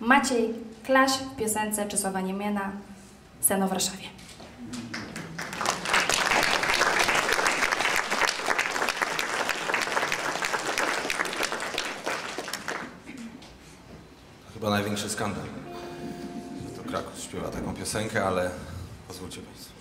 Maciej Klaś w piosence Czesława Niemiena Sen o Warszawie. Chyba największy skandal. że To Kraków śpiewa taką piosenkę, ale pozwólcie Państwo.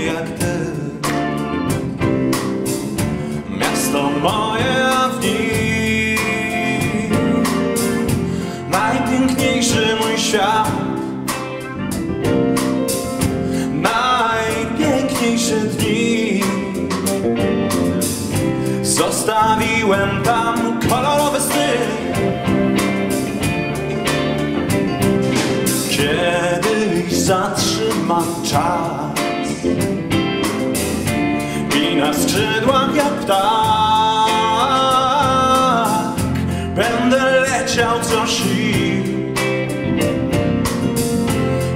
Jak ty. Miasto moje, w nim Najpiękniejszy mój świat. Najpiękniejsze dni. Zostawiłem tam kolorowe sny. Kiedyś zatrzymam czas I na skrzydłach jak ptak Będę leciał co sił.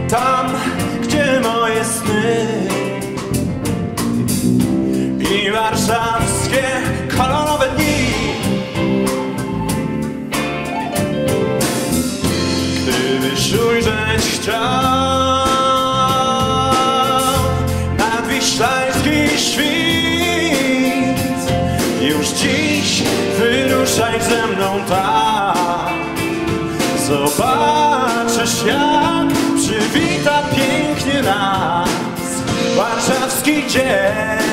Tam, gdzie moje sny I warszawskie kolorowe dni. Gdybyś ujrzeć chciał wyruszaj ze mną tak. Zobaczysz jak przywita pięknie nas. Warszawski dzień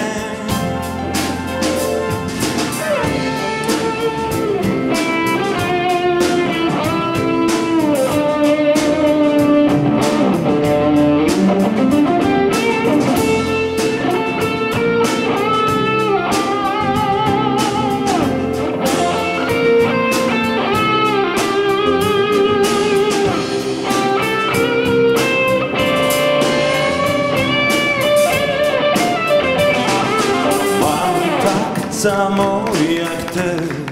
jak ty.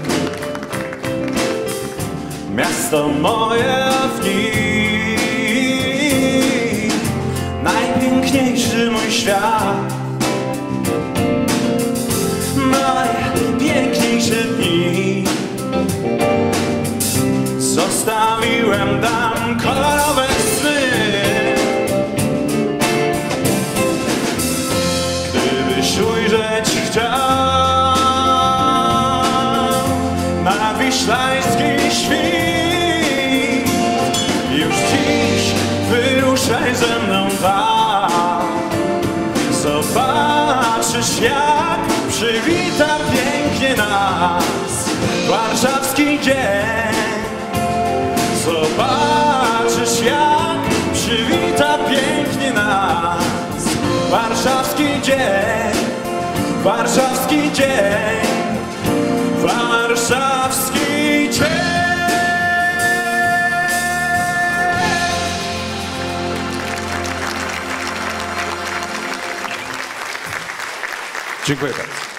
Miasto moje w nim Najpiękniejszy mój świat. Najpiękniejsze dni Zostawiłem tam kolorowe wiślański świt. Już dziś wyruszaj ze mną tak Zobaczysz jak przywita pięknie nas Warszawski dzień. Zobaczysz jak przywita pięknie nas Warszawski dzień, warszawski dzień, warszawski dzień. Dziękuję bardzo.